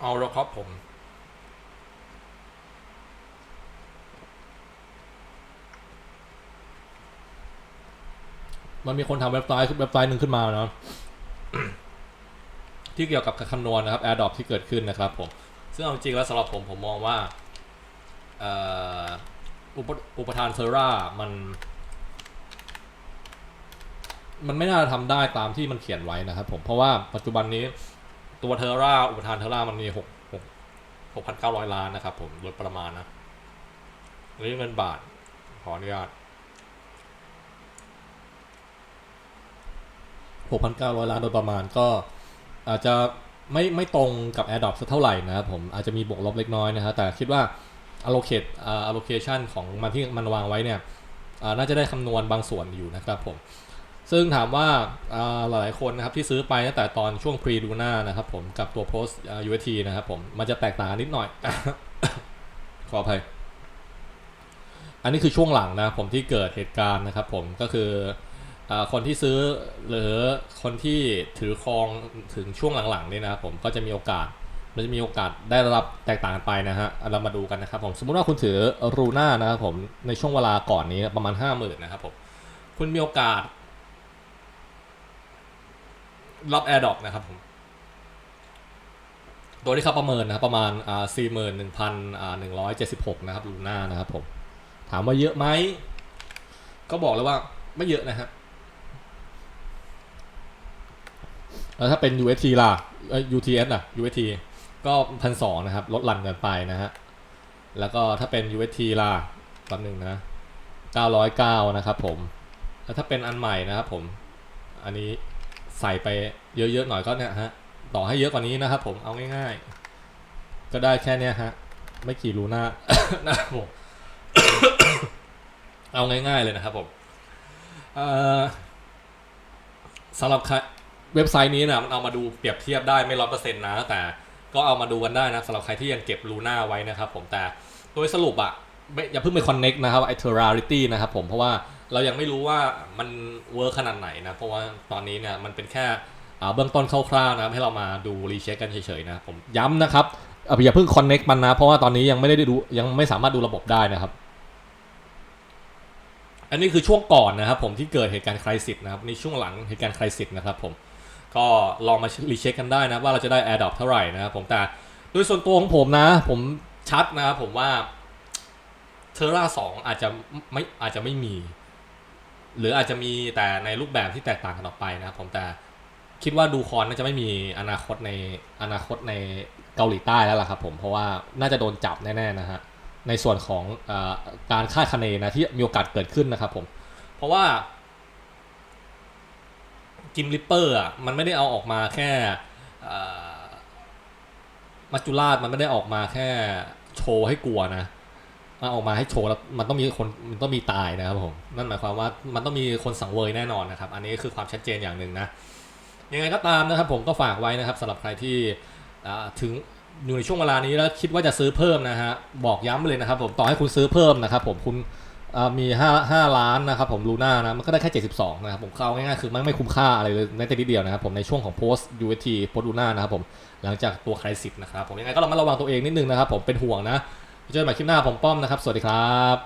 เอาละครับผม มันมีคนทำเว็บไซต์เว็บไซต์หนึ่งขึ้นมาเนาะที่เกี่ยวกับการคำนวณนะครับ AirDrop ที่เกิดขึ้นนะครับผม ซึ่งเอาจริงแล้วสำหรับผมผมมองว่าอุปอุปทานเทอร่ามัน มันไม่น่าจะทำได้ตามที่มันเขียนไว้นะครับผมเพราะว่าปัจจุบันนี้ ตัวเทอร่าอุปทานเทอร่ามันมีหกหกหกพันเก้าร้อยล้านนะครับผมโดยประมาณนะนนี้เงินบาท ขออนุญาตหกพันเก้าร้อยล้านโดยประมาณก็อาจจะไม่ไม่ตรงกับ a d o p สักเท่าไหร่นะครับผมอาจจะมีบวกลบเล็กน้อยนะฮะแต่คิดว่า allocate อ่า allocation ของมันที่มันวางไว้เนี่ยน่าจะได้คำนวณบางส่วนอยู่นะครับผม ซึ่งถามว่าอ่าหลายๆคนนะครับที่ซื้อไปตั้งแต่ตอนช่วง pre luna นะครับผมกับตัว post อ่า UST นะครับผมมันจะแตกต่างนิดหน่อย ขออภัย อันนี้คือช่วงหลังนะผมที่เกิดเหตุการณ์นะครับผมก็คืออคนที่ซื้อหรือคนที่ถือครองถึงช่วงหลังๆนี่นะครับผมก็จะมีโอกาสมันจะมีโอกาสได้รับแตกต่างกันไปนะฮะเรามาดูกันนะครับผมสมมุติว่าคุณถือรูน่านะครับผมในช่วงเวลาก่อนนี้ประมาณ 5 0,000นะครับผมคุณมีโอกาส รับ AirDrop นะครับผมโดยที่เขาประเมินนะครับประมาณอ่าสี่หมื่นหนึ่งพันอ่าหนึ่งร้อยเจ็ดสิบหกนะครับลูน่านะครับผมถามว่าเยอะไหมก็บอกเลยว่าไม่เยอะนะฮะแล้วถ้าเป็น UST ล่ะเอ้ย UTS อะ UST ก็พันสองนะครับ ลดหลั่นกันไปนะฮะ แล้วก็ถ้าเป็น UST ล่ะแป๊บหนึ่งนะเก้าร้อยเก้านะครับผม แล้วถ้าเป็นอันใหม่นะครับผม อันนี้ ใส่ไปเยอะๆหน่อยก็เนี่ยฮะต่อให้เยอะกว่านี้นะครับผมเอาง่ายๆ ก็ได้แค่เนี้ยฮะไม่กี่รูหน้านะครับผมเอาง่ายๆเลยนะครับผมสำหรับเว็บไซต์นี้นะมันเอามาดูเปรียบเทียบได้ไม่ร้อยเปอร์เซ็นต์นะ แต่ก็เอามาดูกันได้นะสำหรับใครที่ยังเก็บรูหน้าไว้นะครับผมแต่โดยสรุปอะ ไม่อย่าเพิ่งไปคอนเน็กนะครับไอ้ terrarity นะครับผมเพราะว่าเรายังไม่รู้ว่ามันเวิร์คขนาดไหนนะ เพราะว่าตอนนี้เนี่ยมันเป็นแค่เบื้องต้นคร่าวๆนะครับให้เรามาดูรีเช็คกันเฉยๆนะผมย้ำนะครับอย่าเพิ่งคอนเน็กมันนะ เพราะว่าตอนนี้ยังไม่ได้ดูยังไม่สามารถดูระบบได้นะครับ อันนี้คือช่วงก่อนนะครับผมที่เกิดเหตุการณ์คริสิสนะครับในช่วงหลังเหตุการณ์คริสิสนะครับผมก็ลองมารีเช็คกันได้นะว่าเราจะได้ AirDrop เท่าไหร่นะครับผมแต่โดยส่วนตัวของผมนะ ผมชัดนะครับผมว่า เทอร่าสองอาจจะไม่อาจจะไม่มี หรืออาจจะมีแต่ในรูปแบบที่แตกต่างกันออกไปนะครับผมแต่คิดว่าดูคอนน่าจะไม่มีอนาคตในอนาคตในเกาหลีใต้แล้วล่ะครับผมเพราะว่าน่าจะโดนจับแน่ๆนะฮะในส่วนของอการคาดคะเนนะที่มีโอกาสเกิดขึ้นนะครับผม เพราะว่าจิมลิปเปอร์อะมันไม่ได้เอาออกมาแค่มัจจุราชมันไม่ได้ออกมาแค่โชว์ให้กลัวนะ มันออกมาให้โชว์แล้วมันต้องมีคนมันต้องมีตายนะครับผมนั่นหมายความว่ามันต้องมีคนสังเวยแน่นอนนะครับ อันนี้คือความชัดเจนอย่างหนึ่งนะยังไงก็ตามนะครับผมก็ฝากไว้นะครับสำหรับใครที่ถึงอยู่ในช่วงเวลานี้แล้วคิดว่าจะซื้อเพิ่มนะฮะบอกย้ำเลยนะครับ ผมต่อให้คุณซื้อเพิ่มนะครับ ผมคุณอ่ามี5 5ล้านนะครับผมลูน่านะมันก็ได้แค่ 72 นะครับผมเข้าง่ายๆคือมันไม่คุ้มค่าอะไรเลยแม้แต่นิดเดียวนะครับผมในช่วงของ post UST post Luna นะครับผมหลังจากตัวใครสิบนะครับผมยังไงก็ระมัดระวังตัวเองนิดนึงนะครับผมเป็นห่วงนะ เจอกันใหม่คลิปหน้าผมป้อมนะครับ สวัสดีครับ